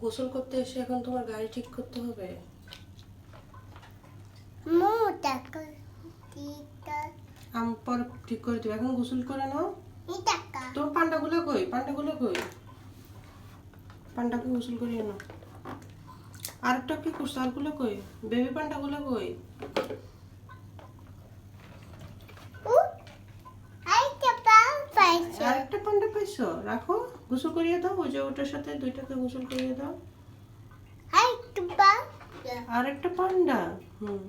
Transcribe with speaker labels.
Speaker 1: গোসল করতে এসে এখন তোমার গাড়ি ঠিক করতে হবে? ঠিক করে দেবে। এখন গোসল করে নাও। তোমার পান্ডাগুলো কই? পান্ডাগুলো কই? পান্ডাকে গোসল করিয়ে নাও। আরেকটা কি করছ? আরগুলো কই? বেবি
Speaker 2: পান্ডা গুলো কই?
Speaker 1: আরেকটা পাইছো? রাখো গোসল করিয়ে দাও ওই যে ওটার সাথে দুইটাকে গোসল করিয়ে দাও।
Speaker 2: আর একটা
Speaker 1: আরেকটা পান্ডা? হুম।